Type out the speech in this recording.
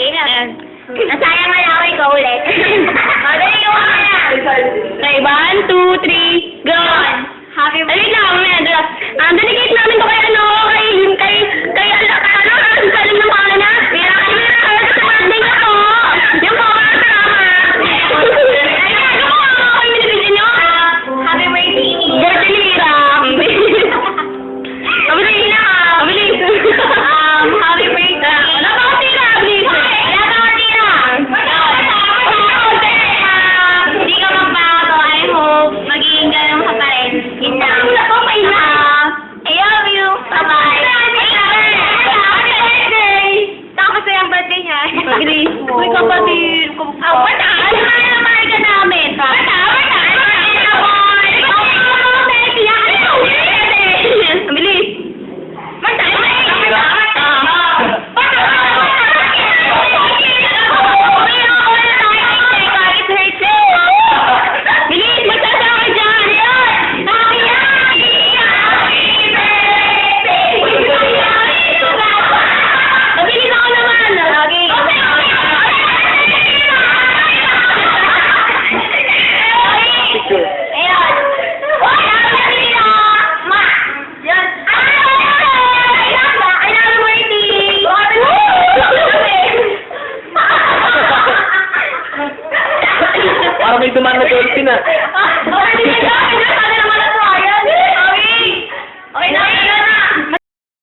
Game lang. Nasayang wala ako, ikaw ulit. Madali yung mga yan. Okay, one, two, three, go! Happy birthday! may dumaan na dolphin ah.